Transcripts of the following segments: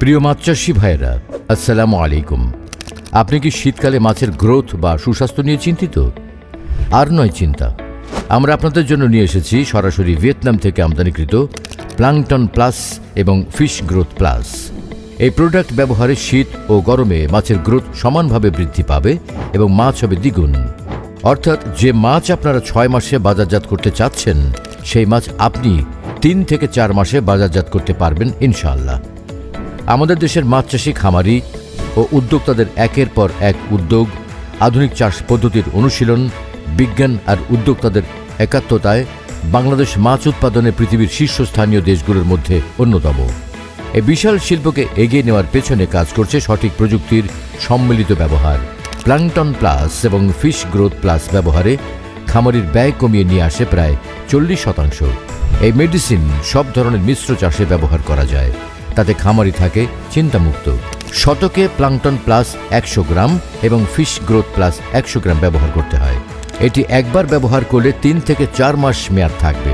প্রিয় মাছ চাষি ভাইয়েরা, আসসালামু আলাইকুম। আপনি কি শীতকালে মাছের গ্রোথ বা সুস্বাস্থ্য নিয়ে চিন্তিত? আর নয় চিন্তা। আমরা আপনাদের জন্য নিয়ে এসেছি সরাসরি ভিয়েতনাম থেকে আমদানিকৃত প্লাংটন প্লাস এবং ফিশ গ্রোথ প্লাস। এই প্রোডাক্ট ব্যবহারে শীত ও গরমে মাছের গ্রোথ সমানভাবে বৃদ্ধি পাবে এবং মাছ হবে দ্বিগুণ। অর্থাৎ যে মাছ আপনারা ছয় মাসে বাজারজাত করতে চাচ্ছেন, সেই মাছ আপনি তিন থেকে চার মাসে বাজারজাত করতে পারবেন ইনশাআল্লাহ। আমাদের দেশের মাছ চাষি খামারি ও উদ্যোক্তাদের একের পর এক উদ্যোগ, আধুনিক চাষ পদ্ধতির অনুশীলন, বিজ্ঞান আর উদ্যোক্তাদের একাত্মতায় বাংলাদেশ মাছ উৎপাদনে পৃথিবীর শীর্ষস্থানীয় দেশগুলোর মধ্যে অন্যতম। এই বিশাল শিল্পকে এগিয়ে নেওয়ার পেছনে কাজ করছে সঠিক প্রযুক্তির সম্মিলিত ব্যবহার। প্লাংটন প্লাস এবং ফিশ গ্রোথ প্লাস ব্যবহারে খামারির ব্যয় কমিয়ে নিয়ে আসে প্রায় চল্লিশ শতাংশ। এই মেডিসিন সব ধরনের মিশ্র চাষে ব্যবহার করা যায়। তাতে খামারি থাকে চিন্তামুক্ত। শতকে প্লাংটন প্লাস একশো গ্রাম এবং ফিশ গ্রোথ প্লাস একশো গ্রাম ব্যবহার করতে হয়। এটি একবার ব্যবহার করলে তিন থেকে চার মাস মেয়াদ থাকবে।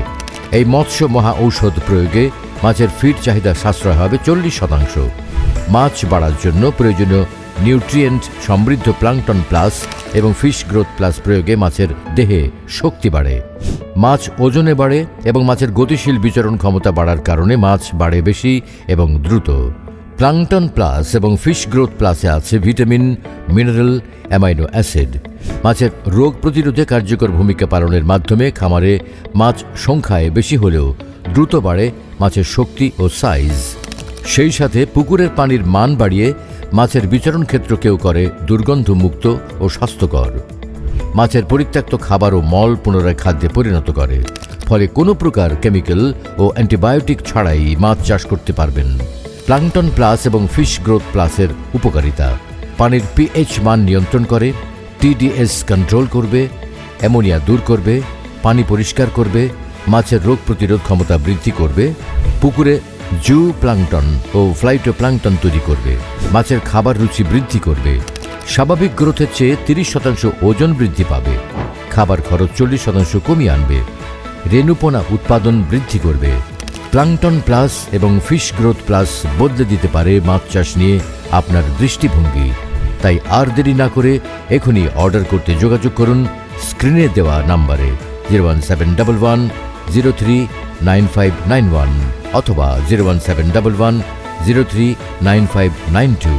এই মৎস্য মহা ঔষধ প্রয়োগে মাছের ফিড চাহিদা সাশ্রয় হবে চল্লিশ শতাংশ। মাছ বাড়ার জন্য প্রয়োজনীয় নিউট্রিয়েন্ট সমৃদ্ধ প্লাংটন প্লাস এবং ফিশ গ্রোথ প্লাস প্রয়োগে মাছের দেহে শক্তি বাড়ে। মাছ ওজনে বাড়ে এবং মাছের গতিশীল বিচরণ ক্ষমতা বাড়ার কারণে মাছ বাড়ে বেশি এবং দ্রুত। প্লাংটন প্লাস এবং ফিশ গ্রোথ প্লাসে আছে ভিটামিন, মিনারেল, অ্যামাইনো অ্যাসিড। মাছের রোগ প্রতিরোধে কার্যকর ভূমিকা পালনের মাধ্যমে খামারে মাছ সংখ্যায় বেশি হলেও দ্রুত বাড়ে মাছের শক্তি ও সাইজ। সেই সাথে পুকুরের পানির মান বাড়িয়ে মাছের বিচরণ ক্ষেত্রকেও করে দুর্গন্ধমুক্ত ও স্বাস্থ্যকর। মাছের পরিত্যক্ত খাবার ও মল পুনরায় খাদ্যে পরিণত করে। ফলে কোনো প্রকার কেমিক্যাল ও অ্যান্টিবায়োটিক ছাড়াই মাছ চাষ করতে পারবেন। প্লাংটন প্লাস এবং ফিশ গ্রোথ প্লাসের উপকারিতা। পানির পিএইচ মান নিয়ন্ত্রণ করে, টিডিএস কন্ট্রোল করবে, অ্যামোনিয়া দূর করবে, পানি পরিষ্কার করবে, মাছের রোগ প্রতিরোধ ক্ষমতা বৃদ্ধি করবে, পুকুরে জু প্লাংটন ও ফ্লাইটো প্লাংটন তৈরি করবে। মাছের খাবার রুচি বৃদ্ধি করবে। স্বাভাবিক গ্রোথের চেয়ে তিরিশ শতাংশ ওজন বৃদ্ধি পাবে। খাবার খরচ চল্লিশ শতাংশ কমিয়ে আনবে। রেণুপোনা উৎপাদন বৃদ্ধি করবে। প্লাংটন প্লাস এবং ফিশ গ্রোথ প্লাস বদলে দিতে পারে মাছ চাষ নিয়ে আপনার দৃষ্টিভঙ্গি। তাই আর দেরি না করে এখনই অর্ডার করতে যোগাযোগ করুন স্ক্রিনে দেওয়া নাম্বারে। Zero one seven double one zero three nine five nine one অথবা zero one seven double one zero three nine five nine two